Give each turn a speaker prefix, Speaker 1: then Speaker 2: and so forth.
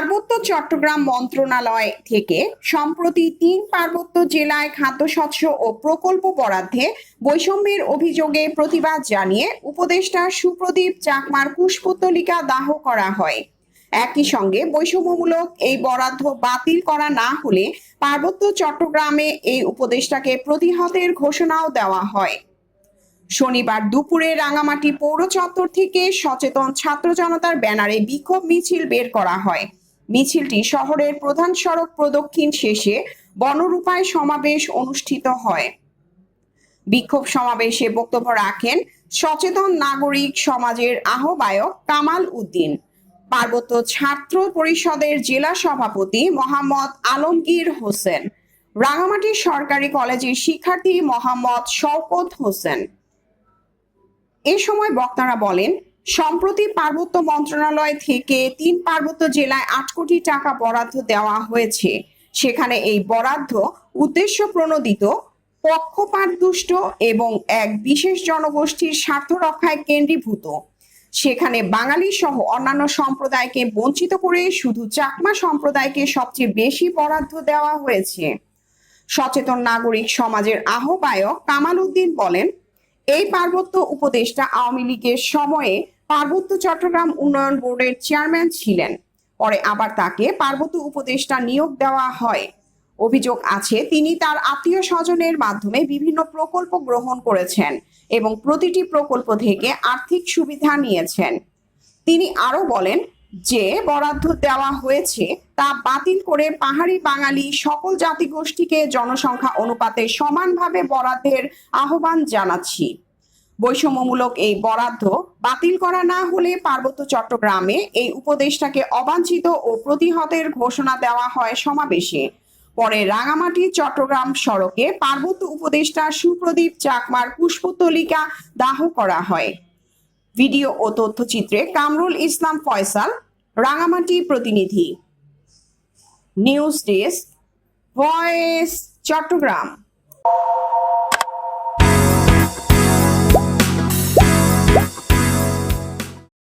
Speaker 1: পার্বত্য চট্টগ্রাম মন্ত্রণালয় থেকে সম্প্রতি তিন পার্বত্য জেলায় খাদ্যশস্য ও প্রকল্প বরাদ্দে বৈষম্যের অভিযোগে প্রতিবাদ জানিয়ে উপদেষ্টা সুপ্রদীপ চাকমার পুষ্পতলিকা দাহ করা হয়। একই সঙ্গে বৈষম্যমূলক এই বরাদ্দ বাতিল করা না হলে পার্বত্য চট্টগ্রামে এই উপদেষ্টাকে প্রতিহতের ঘোষণাও দেওয়া হয়। শনিবার দুপুরে রাঙামাটি পৌর চত্বর থেকে সচেতন ছাত্র জনতার ব্যানারে বিক্ষোভ মিছিল বের করা হয়। মিছিলটি শহরের প্রধান সড়ক প্রদক্ষিণ শেষে বনরূপায় সমাবেশ অনুষ্ঠিত হয়। বিক্ষোভ সমাবেশে বক্তব্য রাখেন সচেতন নাগরিক সমাজের আহ্বায়ক কামাল উদ্দিন। পার্বত্য ছাত্র পরিষদের জেলা সভাপতি মোহাম্মদ আলমগীর হোসেন। রাঙামাটি সরকারি কলেজের শিক্ষার্থী মোহাম্মদ শওকত হোসেন। এ সময় বক্তারা বলেন সম্প্রতি পার্বত্য মন্ত্রণালয় থেকে তিন পার্বত্য জেলায় আট কোটি টাকা বরাদ্দ দেওয়া হয়েছে। সেখানে এই বরাদ্দ উদ্দেশ্য প্রণোদিত পক্ষপাতদুষ্ট এবং এক বিশেষ জনগোষ্ঠীর স্বার্থ রক্ষায় কেন্দ্রীভূত। সেখানে বাঙালি সহ অন্যান্য সম্প্রদায়কে বঞ্চিত করে শুধু চাকমা সম্প্রদায়কে সবচেয়ে বেশি বরাদ্দ দেওয়া হয়েছে। সচেতন নাগরিক সমাজের আহ্বায়ক কামাল উদ্দিন বলেন এই পার্বত্য উপদেষ্টা আওয়ামী লীগের সময়ে পার্বত্য চট্টগ্রাম উন্নয়ন বোর্ডের চেয়ারম্যান ছিলেন। পরে আবার তাকে পার্বত্য উপদেষ্টা নিয়োগ দেওয়া হয়। অভিযোগ আছে, তিনি তার আত্মীয় স্বজনের মাধ্যমে বিভিন্ন প্রকল্প গ্রহণ করেছেন এবং প্রতিটি প্রকল্প থেকে আর্থিক সুবিধা নিয়েছেন। তিনি আরও বলেন যে বরাদ্দ দেওয়া হয়েছে তা বাতিল করে পাহাড়ি বাঙালি সকল জাতিগোষ্ঠীকে জনসংখ্যা অনুপাতে সমানভাবে বরাদ্দের আহ্বান জানাচ্ছি। বৈষম্যমূলক এই বরাদ্দ বাতিল করা না হলে পার্বত্য চট্টগ্রামে এই উপদেশটাকে অবাঞ্ছিত ও প্রতিহতের ঘোষণা দেওয়া হয় সমাবেশে। পরে রাঙামাটি চট্টগ্রাম সড়কে পার্বত্য উপদেষ্টা সুপ্রদীপ চাকমার পুষ্পতলিকা দাহ করা হয়। ভিডিও ও তথ্যচিত্রে কামরুল ইসলাম ফয়সাল রাঙামাটি প্রতিনিধি। News desk voice Chittagong